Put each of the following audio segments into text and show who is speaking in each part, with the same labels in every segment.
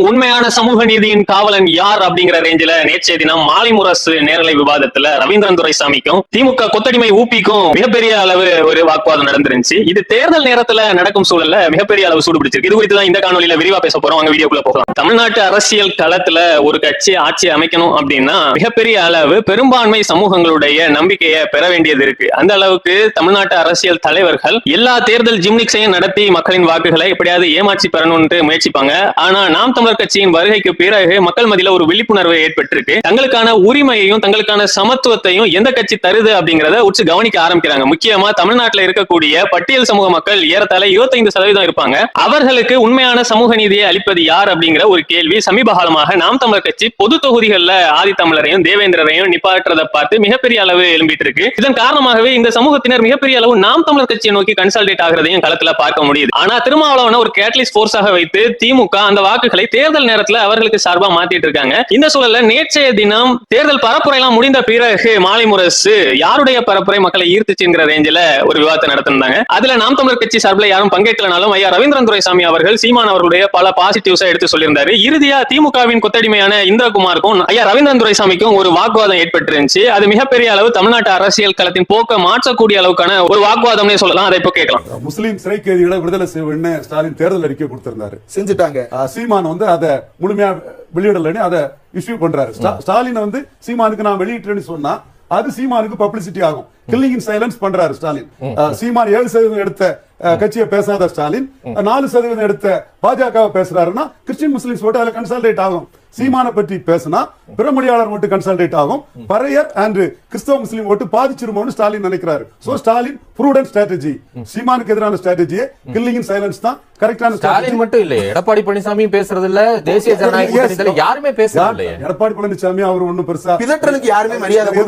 Speaker 1: உண்மையான சமூக நீதியின் காவலன் யார் அப்படிங்கிற ரேஞ்சில நேற்றைய தினம் மாலை முரசு நேரலை விவாதத்துல ரவீந்திரன் துரைசாமிக்கும் திமுக கொத்தடிமை ஊப்பிக்கும் மிகப்பெரிய அளவு ஒரு வாக்குவாதம் நடந்துருந்துச்சு. இது தேர்தல் நேரத்துல நடக்கும் சூழல்ல மிகப்பெரிய அளவு சூடு பிடிச்சிருக்கு இது குறித்து தான் இந்த காணொலியில விரிவா பேச போறோம். அங்க வீடியோக்குள்ள போகலாம். தமிழ்நாட்டு அரசியல் களத்துல ஒரு கட்சி ஆட்சி அமைக்கணும் அப்படின்னா மிகப்பெரிய அளவு பெரும்பான்மை சமூகங்களுடைய நம்பிக்கையை பெற வேண்டியது இருக்கு. அந்த அளவுக்கு தமிழ்நாட்டு அரசியல் தலைவர்கள் எல்லா தேர்தல் ஜிம்னிக்ஸையும் நடத்தி மக்களின் வாக்குகளை எப்படியாவது ஏமாற்றி பெறணும்னு முயற்சிப்பாங்க. ஆனா நாம் தமிழர் கட்சியின் வருகைக்கு பிறகு மக்கள் மத்தியில ஒரு விழிப்புணர்வு ஏற்பட்டிருக்கு. தங்களுக்கான உரிமையையும் தங்களுக்கான சமத்துவத்தையும் எந்த கட்சி தருது அப்படிங்கறத உச்சு கவனிக்க ஆரம்பிக்கிறாங்க. முக்கியமா தமிழ்நாட்டில் இருக்கக்கூடிய பட்டியல் சமூக மக்கள் ஏறத்தாழ இருபத்தைந்து சதவீதம் இருப்பாங்க. அவர்களுக்கு உண்மையான சமூக நீதியை அளிப்பது யார் அப்படிங்கிற ஒரு கேள்வி சமீப காலமாக நாம் தமிழர் கட்சி பொது தொகுதிகளில் ஆதித்தமிழரையும் தேவேந்திரரையும் நிப்பாட்டுறதை பார்த்து மிகப்பெரிய அளவு எழும்பிட்டு இருக்கு இதன் காரணமாகவே இந்த சமூகத்தினர் மிகப்பெரிய அளவு நாம் தமிழர் கட்சியை நோக்கி கன்சல்டேட் ஆகிறதையும் களத்துல பார்க்க முடியுது. ஆனா திருமாவளவன ஒரு கேட்டலிஸ்ட் போர்ஸாக வைத்து திமுக அந்த வாக்குகளை தேர்தல் நேரத்துல அவர்களுக்கு சார்பா மாத்திட்டு இருக்காங்க. இந்த சூழல்ல நேற்றைய தினம் தேர்தல் பரப்புரை எல்லாம் முடிந்த பிறகு மாலை முரசு யாருடைய பரப்புரை மக்களை ஈர்த்துச்சுங்கிற ரேஞ்சில ஒரு விவாதத்தை நடத்திருந்தாங்க அதுல நாம் தமிழர் கட்சி சார்பில் யாரும் பங்கேற்கலனாலும் ஐயா ரவீந்திரன் துரைசாமி அவர்கள் சீமான் அவர்களுடைய பல பாசிட்டிவ்ஸா எடுத்து சொல்லியிருந்தாரு. இறுதியா திமுகவின் கொத்தடிமையான இந்திரகுமாருக்கும் ஐயா ரவீந்திரன் துரைசாமிக்கும் ஒரு வாக்குவாதம் ஏற்பட்டிருந்துச்சு. அது மிகப்பெரிய அளவு தமிழ்நாட்டு அரசியல் களத்தின் போக்க மாற்றக்கூடிய அளவுக்கான ஒரு வாக்குவாதம்னே சொல்லலாம். அதை இப்போ கேட்கலாம்.
Speaker 2: முஸ்லீம் சிறை கைதிகளை விடுதலை செய்வேன்னு ஸ்டாலின் தேர்தல் அறிக்கை கொடுத்திருந்தாரு.
Speaker 3: செஞ்சுட்டாங்க.
Speaker 2: சீமான் வந்து அதை முழுமையா வெளியிடலன்னு அதை இஷ்யூ பண்றாரு. ஸ்டா- ஸ்டாலின் வந்து சீமானுக்கு நான் வெளியிட்டேன்னு சொன்னா அது சீமானுக்கு பப்ளிசிட்டி ஆகும். கில்லிங் இன் சைலன்ஸ் பண்றாரு ஸ்டாலின். சீமான் ஏழு சதவீதம் எடுத்த கட்சியை பேசாத ஸ்டாலின். நாலு சதவீதம் எடுத்த பாஜக பேசுறாருன்னா கிறிஸ்டின் முஸ்லிம்ஸ் ஓட்டு அதுல கன்சல்டேட் ஆகும். சீமானை பற்றி பேசினா பிறமொழியாளர் ஓட்டு கன்சல்டேட் ஆகும். பறையர் அண்ட் கிறிஸ்தவ முஸ்லீம் ஓட்டு பாதிச்சிருமோன்னு ஸ்டாலின் நினைக்கிறாரு. சோ ஸ்டாலின் ப்ரூடன்ட் ஸ்ட்ராட்டஜி சீமானுக்கு எதிரான ஸ்ட்ராட்டஜியே கில்லிங் இன் சைலன்ஸ் தான் கரெக்டான
Speaker 4: ஸ்டாலின் மட்டும் இல்ல எடப்பாடி பழனிசாமியும் பேசுறது இல்ல தேசிய ஜனநாயக யாருமே பேசுறது
Speaker 2: எடப்பாடி பழனிசாமி அவர் ஒண்ணும் பெருசா
Speaker 3: பிதற்றலுக்கு யாருமே மரியாதை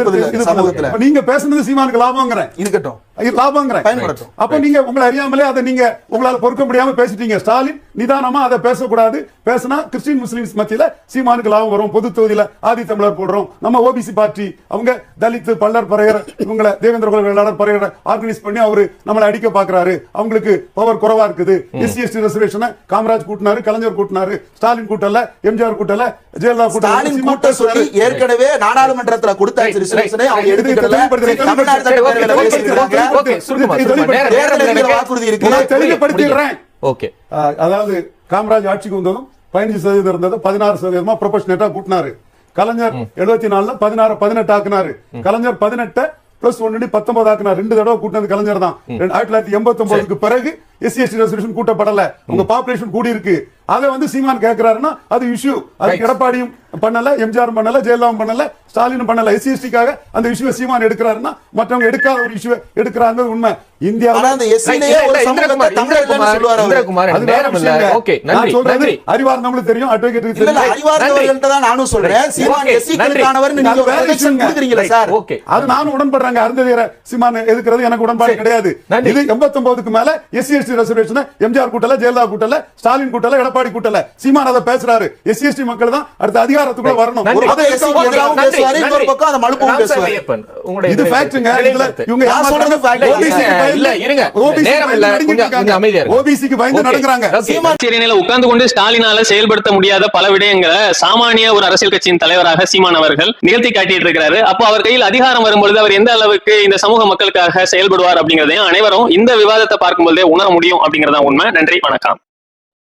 Speaker 3: சமூகத்துல.
Speaker 2: நீங்க பேசுனது சீமானுக்கு லாபங்கிறேன்.
Speaker 3: இருக்கட்டும்.
Speaker 2: லாபங்கிறேன். அப்ப நீங்க உங்களை அறியாமலே அதை நீங்க உங்களால பொறுக்க முடியாம பேசிட்டீங்க. ஸ்டாலின் நிதானமா அதை பேசக்கூடாது. பேசினா கிறிஸ்டின் முஸ்லிம்ஸ் மத்தியில சீமானுக்கு லாபம் வரும். பொது தொகுதியில ஆதி தமிழர் போடுறோம். நம்ம ஓபிசி பார்ட்டி அவங்க தலித் பல்லர் பறையர் இவங்களை தேவேந்திர குல வேளாளர் பறையர் ஆர்கனைஸ் பண்ணி அவரு நம்மளை அடிக்க பாக்குறாரு அவங்களுக்கு பவர் குறைவா இருக்குது. எஸ்சி எஸ்டி ரிசர்வேஷனை காமராஜ் கூட்டினாரு கலைஞர் கூட்டினாரு ஸ்டாலின் கூட்டல எம்ஜிஆர் கூட்டல ஜெயலலிதா கூட்டல
Speaker 3: கூட்ட சொல்லி. ஏற்கனவே நாடாளுமன்றத்துல கொடுத்தாச்சு ரிசர்வேஷனை அவங்க
Speaker 2: ஓகே, அதாவது காமராஜ் ஆட்சிக்கு வந்ததும் பதினஞ்சு சதவீதம் இருந்தது பதினாறு சதவீதமா ப்ரொபோஷனேட்டா கூட்டினாரு. கலைஞர் எழுபத்தி நாலுல பதினாறு பதினெட்டு ஆக்குனாரு. கலைஞர் பதினெட்டு பிளஸ் ஒன்னு பத்தொன்பது ஆக்குனார். ரெண்டு தடவை கூட்டினது கலைஞர் தான். ஆயிரத்தி தொள்ளாயிரத்தி எண்பத்தி ஒன்பதுக்கு பிறகு எஸ்சி எஸ்டி ரெசர்வேஷன் கூட்டப்படல. உங்க பாப்புலேஷன் கூடி இருக்கு. அதை வந்து சீமான் கேக்குறாருன்னா அது இஷ்யூ
Speaker 4: Right.
Speaker 2: எடப்பாடியும் பண்ணல எம்ஜிஆர் பண்ணல ஜெயலலிதாவும் பண்ணல ஸ்டாலினும் பண்ணல. எஸ்சி எஸ்டிக்காக அந்த இஷ்யூ சீமான் எடுக்கிறாருன்னா மற்றவங்க எடுக்காத ஒரு இஷ்யூ எடுக்கிறாங்க உண்மை. அது அறிவார்ந்தவங்களுக்கு தெரியும்
Speaker 3: நானும் சொல்றேன்.
Speaker 2: அது அது நானும் உடன்படுறாங்க. அருந்ததியர சீமான் எதுக்குறது? எனக்கு உடன்பாடு. கிடையாது. இது 89 க்கு மேல எஸ்சி எஸ்டி ரெசர்வேஷன் எம்ஜிஆர் கூட்டல ஜெயலலிதா கூட்டல ஸ்டாலின் கூட்டல எடப்பாடி கூட்டல. சீமான் அதை பேசுறாரு. எஸ்சி எஸ்டி மக்கள் தான் அடுத்த அதிகாரத்துக்குள்ள வரணும். இது ஃபேக்ட்ங்க இவங்க
Speaker 3: சொல்றது
Speaker 2: பயந்து-
Speaker 1: உட்கார்ந்து கொண்டு ஸ்டாலினால செயல்படுத்த முடியாத பல விடயங்களை சாமானிய ஒரு அரசியல் கட்சியின் தலைவராக சீமான் அவர்கள் நிகழ்த்தி காட்டிட்டு இருக்கிறாரு. அப்போ அவர் கையில் அதிகாரம் வரும்பொழுது அவர் எந்த அளவுக்கு இந்த சமூக மக்களுக்காக செயல்படுவார் அப்படிங்கறதையும் அனைவரும் இந்த விவாதத்தை பார்க்கும்போதே உணர முடியும் அப்படிங்கறதா உண்மை. நன்றி வணக்கம்.